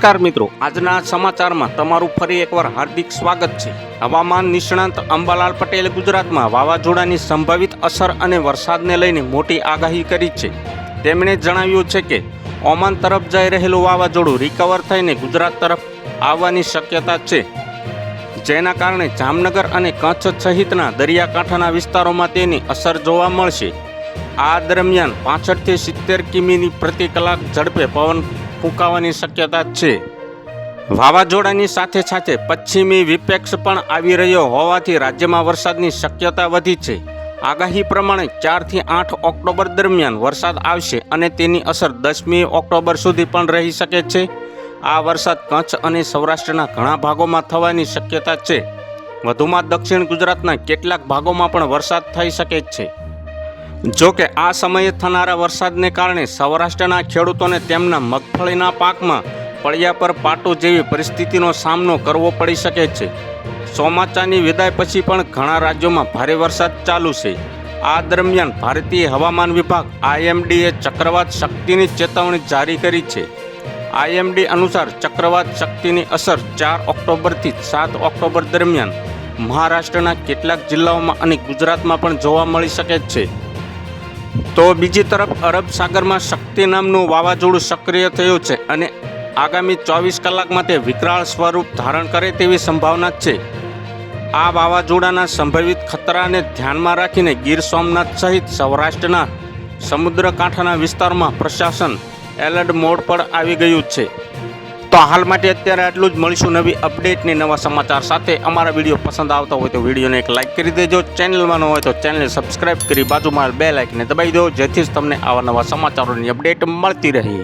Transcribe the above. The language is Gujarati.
નમસ્કાર મિત્રો. આજના સમાચારમાં તમારું ફરી એકવાર હાર્દિક સ્વાગત છે. હવામાન નિષ્ણાંત અંબાલાલ પટેલે ગુજરાતમાં વાવાઝોડાની સંભવિત અસર અને વરસાદને લઈને મોટી આગાહી કરી છે. તેમણે જણાવ્યું છે કે, ઓમાન તરફ જઈ રહેલું વાવાઝોડું રિકવર થઈને ગુજરાત તરફ આવવાની શક્યતા છે. જેના કારણે જામનગર અને કચ્છ સહિતના દરિયાકાંઠાના વિસ્તારોમાં તેની અસર જોવા મળશે. આ દરમિયાન પાસઠથી સિત્તેર કિમીની પ્રતિ કલાક ઝડપે પવન ફૂંકાવાની શક્યતા છે. વાવાઝોડાની સાથે સાથે પશ્ચિમી વિપેક્ષ પણ આવી રહ્યો હોવાથી રાજ્યમાં વરસાદની શક્યતા વધી છે. આગાહી પ્રમાણે ચારથી આઠ ઓક્ટોબર દરમિયાન વરસાદ આવશે અને તેની અસર દસમી ઓક્ટોબર સુધી પણ રહી શકે છે. આ વરસાદ કચ્છ અને સૌરાષ્ટ્રના ઘણા ભાગોમાં થવાની શક્યતા છે. વધુમાં દક્ષિણ ગુજરાતના કેટલાક ભાગોમાં પણ વરસાદ થઈ શકે છે. જો કે આ સમયે થનારા વરસાદને કારણે સૌરાષ્ટ્રના ખેડૂતોને તેમના મગફળીના પાકમાં પળિયા પર પાટો જેવી પરિસ્થિતિનો સામનો કરવો પડી શકે છે. ચોમાસાની વિદાય પછી પણ ઘણા રાજ્યોમાં ભારે વરસાદ ચાલુ છે. આ દરમિયાન ભારતીય હવામાન વિભાગ આઈએમડીએ ચક્રવાત શક્તિની ચેતવણી જારી કરી છે. આઈએમડી અનુસાર ચક્રવાત શક્તિની અસર ચાર ઓક્ટોબરથી સાત ઓક્ટોબર દરમિયાન મહારાષ્ટ્રના કેટલાક જિલ્લાઓમાં અને ગુજરાતમાં પણ જોવા મળી શકે છે. તો બીજી તરફ અરબ સાગરમાં શક્તિ નામનું વાવાઝોડું સક્રિય થયું છે અને આગામી ચોવીસ કલાકમાં તે વિકરાળ સ્વરૂપ ધારણ કરે તેવી સંભાવના છે. આ વાવાઝોડાના સંભવિત ખતરાને ધ્યાનમાં રાખીને ગીર સોમનાથ સહિત સૌરાષ્ટ્રના સમુદ્રકાંઠાના વિસ્તારમાં પ્રશાસન એલર્ટ મોડ પર આવી ગયું છે. તો હાલ માટે અત્યારે આટલું જ. મળીશું નવી અપડેટની નવા સમાચાર સાથે. અમારા વીડિયો પસંદ આવતા હોય તો વિડીયોને એક લાઇક કરી દેજો. ચેનલમાં ન હોય તો ચેનલને સબસ્ક્રાઇબ કરી બાજુમાં બે લાઇકને દબાવી દો. જેથી જ તમને આવા નવા સમાચારોની અપડેટ મળતી રહે.